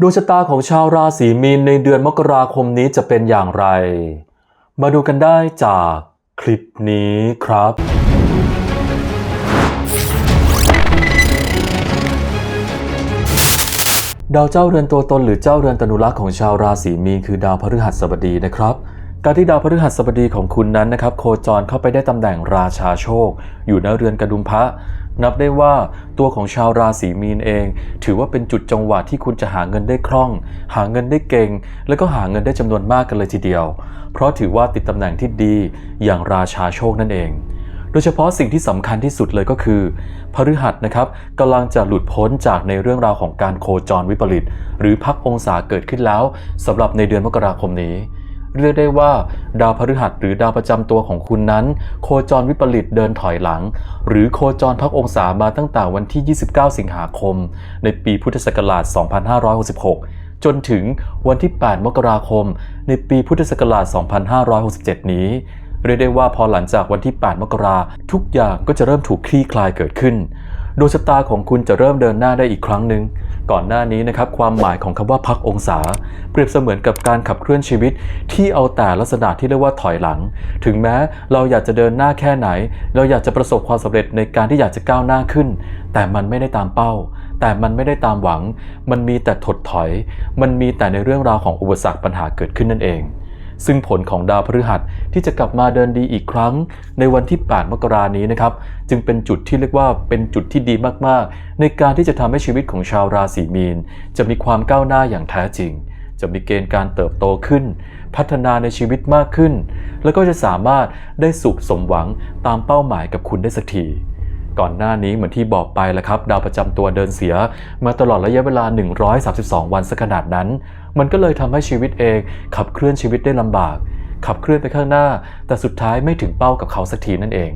ดวงชะตาของชาวราศีมีนในเดือนมกราคมนี้จะเป็นอย่างไร มาดูกันได้จากคลิปนี้ครับ ดาวเจ้าเรือนตัวตนหรือเจ้าเรือนตนุรักษ์ของชาวราศีมีนคือดาวพฤหัสบดีนะครับ การที่ดาวพฤหัสบดีของคุณนั้นนะครับ โคจรเข้าไปได้ตำแหน่งราชาโชค อยู่ในเรือนกระดุมพระ นับได้ว่าตัวของชาวราศีมีนเอง ถือว่าเป็นจุดจังหวะที่คุณจะหาเงินได้คล่อง หาเงินได้เก่ง แล้วก็หาเงินได้จำนวนมากกันเลยทีเดียว เพราะถือว่าติดตำแหน่งที่ดีอย่างราชาโชคนั่นเอง โดยเฉพาะสิ่งที่สำคัญที่สุดเลยก็คือพฤหัสนะครับกำลังจะหลุดพ้นจากในเรื่องราวของการโคจรวิปริต หรือพักองศาเกิดขึ้นแล้วสำหรับในเดือนมกราคมนี้ เรียกได้ว่า ดาวพฤหัสหรือดาวประจำตัวของคุณนั้น โคจรวิปริตเดินถอยหลัง หรือโคจรพักองศามาตั้งแต่วันที่ 29 สิงหาคม ในปีพุทธศักราช 2566 จนถึงวันที่ 8 มกราคม ในปีพุทธศักราช 2567 นี้ เรียกได้ว่าพอหลังจากวันที่ 8 มกราทุกอย่างก็จะเริ่มถูกคลี่คลายเกิดขึ้นดวงชะตาของคุณจะเริ่มเดินหน้าได้อีกครั้งหนึ่ง ก่อนหน้านี้นะครับความหมายของคำว่าพักองศา เปรียบเสมือนกับการขับเคลื่อนชีวิต ที่เอาแต่ลักษณะที่เรียกว่าถอยหลัง ถึงแม้เราอยากจะเดินหน้าแค่ไหน เราอยากจะประสบความสำเร็จในการที่อยากจะก้าวหน้าขึ้น แต่มันไม่ได้ตามเป้า แต่มันไม่ได้ตามหวัง มันมีแต่ถดถอย มันมีแต่ในเรื่องราวของอุปสรรคปัญหาเกิดขึ้นนั่นเอง ซึ่งผลของดาวพฤหัสที่จะกลับมาเดินดีอีกครั้ง ในวันที่ 8 มกรานี้นะครับ จึงเป็นจุดที่เรียกว่าเป็นจุดที่ดีมากๆ ในการที่จะทำให้ชีวิตของชาวราศีมีน จะมีความก้าวหน้าอย่างแท้จริง จะมีเกณฑ์การเติบโตขึ้น พัฒนาในชีวิตมากขึ้น แล้วก็จะสามารถได้สุขสมหวังตามเป้าหมายกับคุณได้สักที ก่อนหน้านี้เหมือนที่บอกไปแล้วครับ ดาวประจำตัวเดินเสีย มาตลอดระยะเวลา 132 วันสักขนาดนั้น มันก็เลยทำให้ชีวิตเองขับเคลื่อนชีวิตได้ลำบาก ขับเคลื่อนไปข้างหน้า แต่สุดท้ายไม่ถึงเป้ากับเขาสักทีนั่นเอง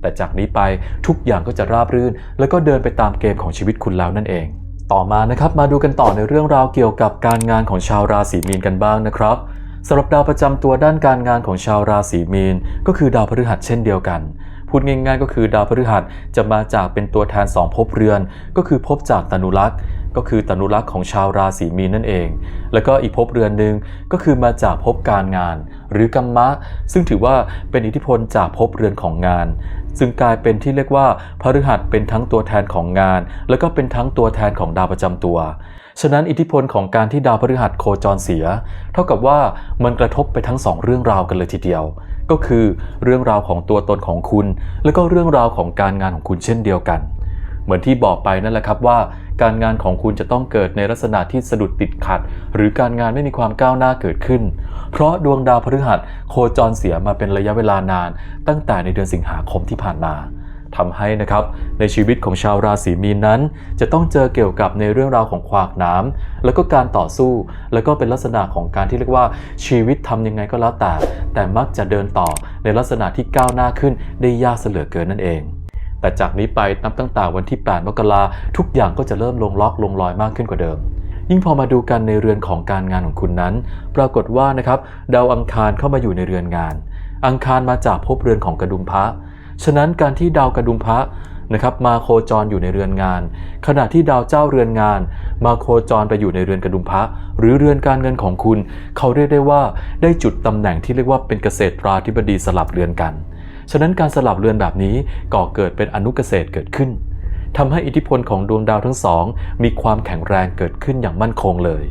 แต่จากนี้ไปทุกอย่างก็จะราบรื่น แล้วก็เดินไปตามเกมของชีวิตคุณแล้วนั่นเอง ต่อมานะครับมาดูกันต่อในเรื่องราวเกี่ยวกับการงานของชาวราศีมีนกันบ้างนะครับสำหรับดาวประจำตัวด้านการงานของชาวราศีมีน ก็คือดาวพฤหัสเช่นเดียวกัน พูดง่ายๆ ก็คือดาวพฤหัสจะมาจากเป็นตัวแทนสองภพเรือน ก็คือภพจากตนุรักษ์ก็คือตนุรักษ์ของชาวราศีมีนนั่นเอง แล้วก็อีกภพเรือนหนึ่งก็คือมาจากภพการงาน หรือกรรมะ ซึ่งถือว่าเป็นอิทธิพลจากภพเรือนของงาน ซึ่งกลายเป็นที่เรียกว่าพฤหัสเป็นทั้งตัวแทนของงาน แล้วก็เป็นทั้งตัวแทนของดาวประจำตัว ฉะนั้นอิทธิพลของการที่ดาวพฤหัสโคจรเสีย เท่ากับว่ามันกระทบไปทั้งสองเรื่องราวกันเลยทีเดียว ก็คือเรื่องราวของตัวตนของคุณ แล้วก็เรื่องราวของการงานของคุณเช่นเดียวกัน เหมือนที่บอกไปนั่นแหละครับว่า การงานของคุณจะต้องเกิดในลักษณะที่สะดุดติดขัด หรือการงานไม่มีความก้าวหน้าเกิดขึ้น เพราะดวงดาวพฤหัสโคจรเสียมาเป็นระยะเวลานาน ตั้งแต่ในเดือนสิงหาคมที่ผ่านมา ทำให้นะครับในชีวิตของชาวราศีมีนนั้น จะต้องเจอเกี่ยวกับในเรื่องราวของขวากน้ำแล้วก็การต่อสู้ แล้วก็เป็นลักษณะของการที่เรียกว่าชีวิตทำยังไงก็แล้วแต่ แต่มักจะเดินต่อในลักษณะที่ก้าวหน้าขึ้นได้ยากเสลือเกินนั่นเองแต่จากนี้ไปนับตั้งแต่วันที่ 8 มกราทุกอย่างก็จะเริ่มลงล็อกลงรอยมากขึ้นกว่าเดิม ยิ่งพอมาดูกันในเรือนของการงานของคุณนั้น ปรากฏว่านะครับดาวอังคารเข้ามาอยู่ในเรือนงาน อังคารมาจากภพเรือนของกระดุมพระ ฉะนั้นการที่ดาวกระดุมพระนะครับมาโคจรอยู่ในเรือนงาน ขณะที่ดาวเจ้าเรือนงาน มาโคจรไปอยู่ในเรือนกระดุมพระหรือเรือนการเงินของคุณ เขาเรียกได้ว่าได้จุดตำแหน่งที่เรียกว่าเป็นเกษตราธิบดีสลับเรือนกัน ฉะนั้นการสลับเรือนแบบนี้ก่อเกิดเป็นอนุเกษตรเกิดขึ้นทำให้อิทธิพลของดวงดาวทั้งสอง มีความแข็งแรงเกิดขึ้นอย่างมั่นคงเลย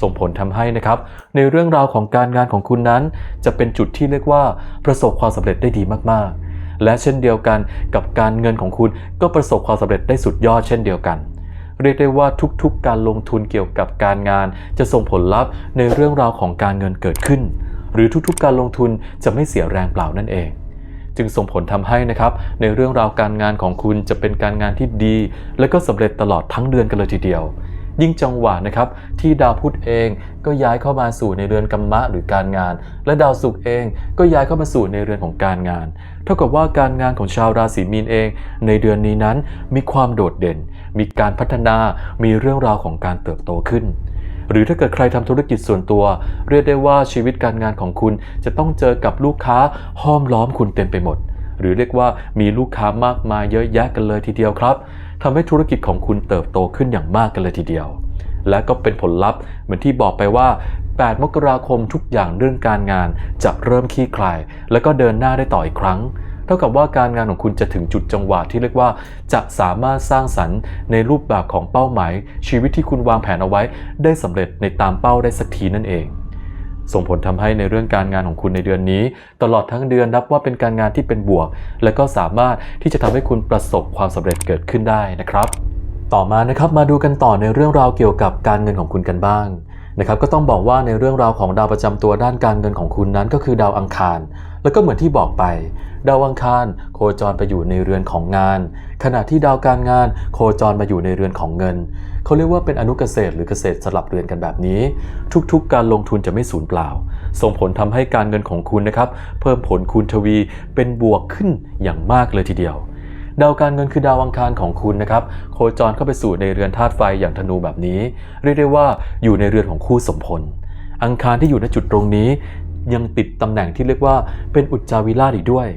ส่งผลทำให้นะครับ ในเรื่องราวของการงานของคุณนั้น จะเป็นจุดที่เรียกว่าประสบความสำเร็จได้ดีมากๆ และเช่นเดียวกันกับการเงินของคุณก็ประสบความสำเร็จได้สุดยอดเช่นเดียวกัน เรียกได้ว่าทุกๆ การลงทุนเกี่ยวกับการงาน จะส่งผลลัพธ์ในเรื่องราวของการเงินเกิดขึ้น หรือทุกๆ การลงทุนจะไม่เสียแรงเปล่านั่นเองจึงส่งผลทำให้นะครับในเรื่องราวการงานของคุณจะเป็นการงานที่ดี และก็สำเร็จตลอดทั้งเดือนกันเลยทีเดียว ยิ่งจังหวะนะครับที่ดาวพุธเองก็ย้ายเข้ามาสู่ในเรือนกัมมะหรือการงาน และดาวศุกร์เองก็ย้ายเข้ามาสู่ในเรือนของการงาน เท่ากับว่าการงานของชาวราศีมีนเอง ในเดือนนี้นั้นมีความโดดเด่น มีการพัฒนามีเรื่องราวของการเติบโตขึ้นหรือถ้าเกิดใครทำธุรกิจส่วนตัว เรียกได้ว่าชีวิตการงานของคุณจะต้องเจอกับลูกค้าห้อมล้อมคุณเต็มไปหมด หรือเรียกว่ามีลูกค้ามากมายเยอะแยะกันเลยทีเดียวครับ ทำให้ธุรกิจของคุณเติบโตขึ้นอย่างมากกันเลยทีเดียว และก็เป็นผลลัพธ์เหมือนที่บอกไปว่า 8 มกราคมทุกอย่างเรื่องการงานจะเริ่มคลี่คลาย แล้วก็เดินหน้าได้ต่ออีกครั้ง เท่ากับว่าการงานของคุณจะถึงจุดจังหวะที่เรียกว่า จะสามารถสร้างสรรค์ในรูปแบบของเป้าหมาย ชีวิตที่คุณวางแผนเอาไว้ ได้สำเร็จในตามเป้าได้สักทีนั่นเอง ส่งผลทำให้ในเรื่องการงานของคุณในเดือนนี้ ตลอดทั้งเดือนนับว่าเป็นการงานที่เป็นบวก และก็สามารถที่จะทำให้คุณประสบความสำเร็จเกิดขึ้นได้นะครับ ต่อมานะครับมาดูกันต่อในเรื่องราวเกี่ยวกับการเงินของคุณกันบ้างนะครับก็ต้องบอกว่าในเรื่องราวของดาวประจำตัวด้านการเงินของคุณนั้นก็คือดาวอังคาร แล้วก็เหมือนที่บอกไป ดาวอังคาร โคจรไปอยู่ในเรือนของงาน ขณะที่ดาวการงานโคจรมาอยู่ในเรือนของเงิน เขาเรียกว่าเป็นอนุเกษตรหรือเกษตรสลับเรือนกันแบบนี้ ทุกๆ การลงทุนจะไม่สูญเปล่า ส่งผลทำให้การเงินของคุณนะครับ เพิ่มผลคูณทวีเป็นบวกขึ้นอย่างมากเลยทีเดียว ดาวการเงินคือดาวอังคารของคุณนะครับ โคจรเข้าไปสู่ในเรือนธาตุไฟอย่างธนูแบบนี้ เรียกได้ว่าอยู่ในเรือนของคู่สมพลอังคารที่อยู่ในจุดตรงนี้ ยังติดตำแหน่งที่เรียกว่าเป็นอุจจาวิราชอีกด้วย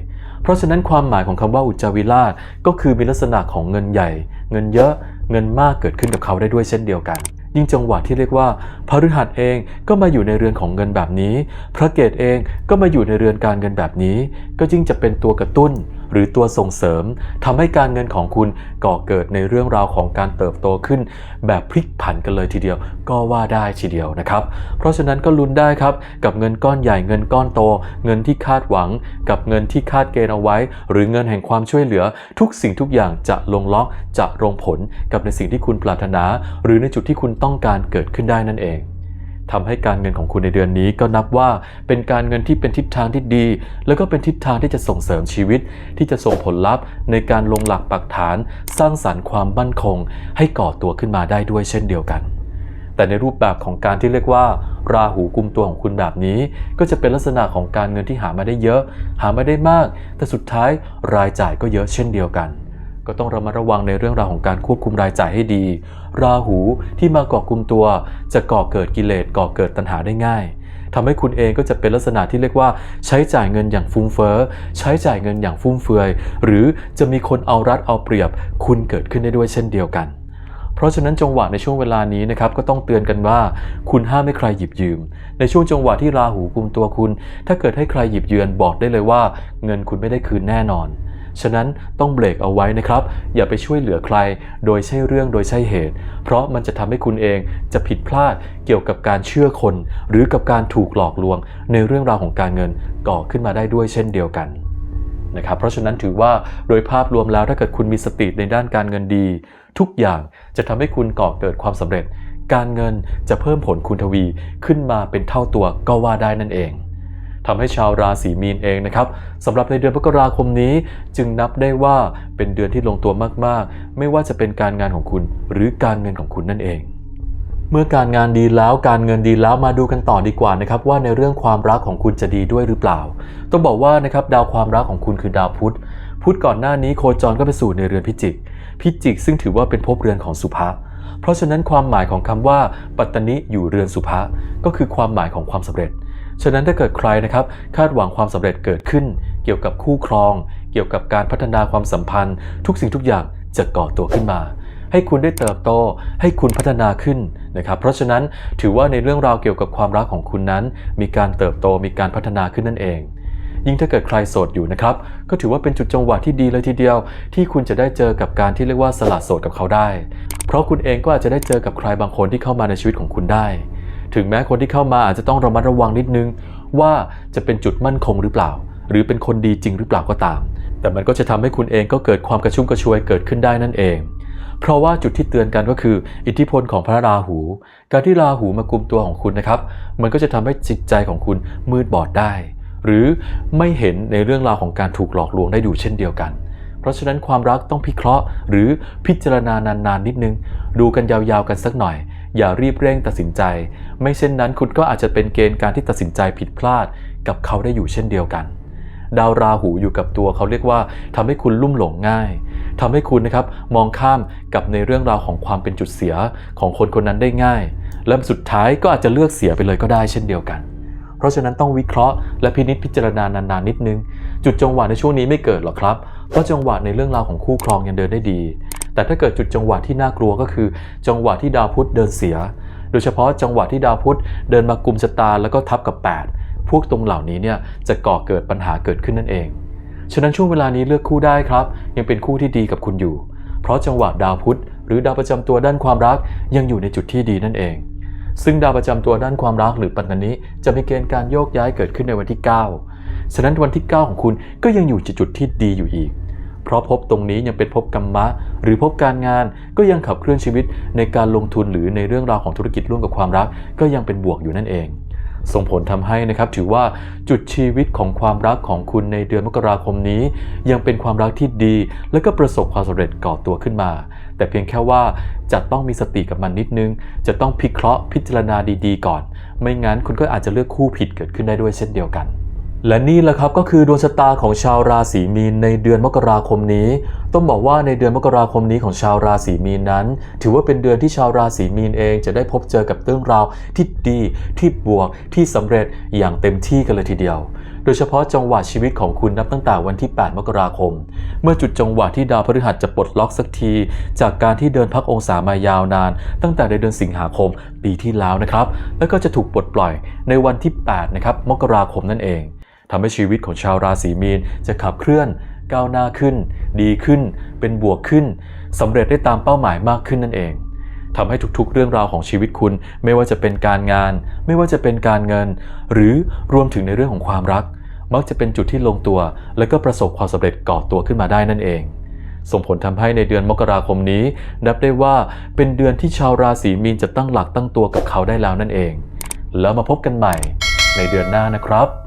เพราะฉะนั้นความหมายของคำว่าอุจจาวิราชก็คือมีลักษณะของเงินใหญ่ เงินเยอะ เงินมากเกิดขึ้นกับเขาได้ด้วยเช่นเดียวกัน ยิ่งจังหวะที่เรียกว่าพฤหัสเองก็มาอยู่ในเรือนของเงินแบบนี้ พระเกตเองก็มาอยู่ในเรือนการเงินแบบนี้ ก็ยิ่งจะเป็นตัวกระตุ้นหรือตัวส่งเสริมทำให้การเงินของคุณก่อเกิดในเรื่องราวของการเติบโตขึ้น แบบพลิกผันกันเลยทีเดียว ก็ว่าได้ทีเดียวนะครับ เพราะฉะนั้นก็ลุ้นได้ครับกับเงินก้อนใหญ่เงินก้อนโต เงินที่คาดหวัง กับเงินที่คาดเกณฑ์เอาไว้ หรือเงินแห่งความช่วยเหลือ ทุกสิ่งทุกอย่างจะลงล็อกจะลงผลกับในสิ่งที่คุณปรารถนา หรือในจุดที่คุณต้องการเกิดขึ้นได้นั่นเอง ทำให้การเงินของคุณในเดือนนี้ก็นับว่าเป็นการเงินที่เป็นทิศทางที่ดี แล้วก็เป็นทิศทางที่จะส่งเสริมชีวิต ที่จะส่งผลลัพธ์ ในการลงหลักปักฐาน สร้างสรรค์ความมั่นคง ให้ก่อตัวขึ้นมาได้ด้วยเช่นเดียวกัน แต่ในรูปแบบของการที่เรียกว่า ราหูกุมตัวของคุณแบบนี้ ก็จะเป็นลักษณะของการเงินที่หามาได้เยอะ หามาได้มาก แต่สุดท้ายรายจ่ายก็เยอะเช่นเดียวกัน ก็ต้องระมัดระวังในเรื่องราวของการควบคุมรายจ่ายให้ดี ราหูที่มาก่อกุมตัว จะก่อเกิดกิเลสก่อเกิดตัณหาได้ง่ายทำให้คุณเองก็จะเป็นลักษณะที่เรียกว่าใช้จ่ายเงินอย่างฟุ้งเฟ้อใช้จ่ายเงินอย่างฟุ่มเฟือย หรือจะมีคนเอารัดเอาเปรียบ คุณเกิดขึ้นได้ด้วยเช่นเดียวกัน เพราะฉะนั้นจังหวะในช่วงเวลานี้นะครับก็ต้องเตือนกันว่า คุณห้ามให้ใครหยิบยืม ในช่วงจังหวะที่ราหูกุมตัวคุณ ถ้าเกิดให้ใครหยิบยืมบอกได้เลยว่า เงินคุณไม่ได้คืนแน่นอน ฉะนั้นต้องเบรกเอาไว้นะครับ อย่าไปช่วยเหลือใคร โดยใช่เรื่องโดยใช่เหตุ เพราะมันจะทำให้คุณเองจะผิดพลาดเกี่ยวกับการเชื่อคน หรือกับการถูกหลอกลวง ในเรื่องราวของการเงินก่อขึ้นมาได้ด้วยเช่นเดียวกันนะครับเพราะฉะนั้นถือว่าโดยภาพรวมแล้วถ้าเกิดคุณมีสติในด้านการเงินดี ทุกอย่างจะทำให้คุณก่อเกิดความสำเร็จ การเงินจะเพิ่มผลคูณทวีขึ้นมาเป็นเท่าตัวก็ว่าได้นั่นเอง ทำให้ชาวราศีมีนเองนะครับสำหรับในเดือนมกราคมนี้ จึงนับได้ว่าเป็นเดือนที่ลงตัวมากๆ ไม่ว่าจะเป็นการงานของคุณ หรือการเงินของคุณนั่นเองเมื่อการงานดีแล้วการเงินดีแล้วมาดูกันต่อดีกว่านะครับว่าในเรื่องความรักของคุณจะดีด้วยหรือเปล่า ต้องบอกว่านะครับดาวความรักของคุณคือดาวพุธ พุธก่อนหน้านี้โคจรก็ไปสู่ในเรือนพิจิก พิจิกซึ่งถือว่าเป็นภพเรือนของสุภะเพราะฉะนั้นความหมายของคำว่า ปัตตนิอยู่เรือนสุภะก็คือความหมายของความสำเร็จ ฉะนั้นถ้าเกิดใครนะครับคาดหวังความสำเร็จเกิดขึ้น เกี่ยวกับคู่ครอง เกี่ยวกับการพัฒนาความสัมพันธ์ ทุกสิ่งทุกอย่างจะก่อตัวขึ้นมา ให้คุณได้เติบโต ให้คุณพัฒนาขึ้นนะครับเพราะฉะนั้นถือว่าในเรื่องราวเกี่ยวกับความรักของคุณนั้น มีการเติบโตมีการพัฒนาขึ้นนั่นเองยิ่งถ้าเกิดใครโสดอยู่นะครับ ก็ถือว่าเป็นจุดจังหวะที่ดีเลยทีเดียว ที่คุณจะได้เจอกับการที่เรียกว่าสละโสดกับเขาได้ เพราะคุณเองก็อาจจะได้เจอกับใครบางคนที่เข้ามาในชีวิตของคุณได้ ถึงแม้คนที่เข้ามาอาจจะต้องระมัดระวังนิดนึง ว่าจะเป็นจุดมั่นคงหรือเปล่า หรือเป็นคนดีจริงหรือเปล่าก็ตาม แต่มันก็จะทำให้คุณเองก็เกิดความกระชุ่มกระชวยเกิดขึ้นได้นั่นเอง เพราะว่าจุดที่เตือนกันก็คือ อิทธิพลของพระราหู การที่ราหูมากุมตัวของคุณนะครับ มันก็จะทำให้จิตใจของคุณมืดบอดได้ หรือไม่เห็นในเรื่องราวของการถูกหลอกลวงได้ดูเช่นเดียวกันเพราะฉะนั้นความรักต้องพิเคราะห์ หรือพิจารณานานๆนิดนึง ดูกันยาวๆกันสักหน่อย อย่ารีบเร่งตัดสินใจ ไม่เช่นนั้นคุณก็อาจจะเป็นเกณฑ์การที่ตัดสินใจผิดพลาดกับเขาได้อยู่เช่นเดียวกัน ดาวราหูอยู่กับตัวเขาเรียกว่าทำให้คุณลุ่มหลงง่ายทำให้คุณนะครับมองข้ามกับในเรื่องราวของความเป็นจุดเสียของคนคนนั้นได้ง่าย และสุดท้ายก็อาจจะเลือกเสียไปเลยก็ได้เช่นเดียวกัน เพราะฉะนั้นต้องวิเคราะห์และพินิจพิจารณานานๆนิดนึง จุดจังหวะในช่วงนี้ไม่เกิดหรอกครับเพราะจังหวะในเรื่องราวของคู่ครองยังเดินได้ดี แต่ถ้าเกิดจุดจังหวะที่น่ากลัวก็คือ จังหวะที่ดาวพุธเดินเสีย โดยเฉพาะจังหวะที่ดาวพุธเดินมากุมชะตาแล้วก็ทับกับ 8 พวกตรงเหล่านี้เนี่ยจะก่อเกิดปัญหาเกิดขึ้นนั่นเอง ฉะนั้นช่วงเวลานี้เลือกคู่ได้ครับ ยังเป็นคู่ที่ดีกับคุณอยู่ เพราะจังหวะดาวพุธหรือดาวประจำตัวด้านความรักยังอยู่ในจุดที่ดีนั่นเอง ซึ่งดาวประจำตัวด้านความรักหรือปัตตานิจะมีเกณฑ์การโยกย้ายเกิดขึ้นในวันที่ 9 ฉะนั้นวันที่ 9 ของคุณก็ยังอยู่จุดที่ดีอยู่อีก เพราะภพตรงนี้ยังเป็นภพกรรมะ หรือภพการงานก็ยังขับเคลื่อนชีวิตในการลงทุนหรือในเรื่องราวของธุรกิจร่วมกับความรัก ก็ยังเป็นบวกอยู่นั่นเอง ส่งผลทำให้นะครับถือว่าจุดชีวิตของความรักของคุณในเดือนมกราคมนี้ ยังเป็นความรักที่ดี และก็ประสบความสำเร็จก่อตัวขึ้นมา แต่เพียงแค่ว่าจะต้องมีสติกับมันนิดนึง จะต้องพิเคราะห์พิจารณาดีๆ ก่อน ไม่งั้นคุณก็อาจจะเลือกคู่ผิดเกิดขึ้นได้ด้วยเช่นเดียวกัน และนี่แหละครับก็คือดวงชะตาของชาวราศีมีนในเดือนมกราคมนี้ ต้องบอกว่าในเดือนมกราคมนี้ของชาวราศีมีนนั้น ถือว่าเป็นเดือนที่ชาวราศีมีนเองจะได้พบเจอกับเรื่องราวที่ดีที่บวกที่สำเร็จอย่างเต็มที่กันเลยทีเดียว โดยเฉพาะจังหวะชีวิตของคุณนับตั้งแต่วันที่ 8 มกราคม เมื่อจุดจังหวะที่ดาวพฤหัสจะปลดล็อกสักที จากการที่เดินพักองศามายาวนาน ตั้งแต่ในเดือนสิงหาคมปีที่แล้วนะครับ แล้วก็จะถูกปลดปล่อยในวันที่8นะครับมกราคมนั่นเอง ทำให้ชีวิตของชาวราศีมีนจะขับเคลื่อน ก้าวหน้าขึ้น ดีขึ้น เป็นบวกขึ้นสำเร็จได้ตามเป้าหมายมากขึ้นนั่นเองทำให้ทุกๆ เรื่องราวของชีวิตคุณ ไม่ว่าจะเป็นการงาน ไม่ว่าจะเป็นการเงิน หรือรวมถึงในเรื่องของความรัก มักจะเป็นจุดที่ลงตัว และก็ประสบความสำเร็จก่อตัวขึ้นมาได้นั่นเอง ส่งผลทำให้ในเดือนมกราคมนี้ นับได้ว่าเป็นเดือนที่ชาวราศีมีนจะตั้งหลักตั้งตัวกับเขาได้แล้วนั่นเอง แล้วมาพบกันใหม่ในเดือนหน้านะครับ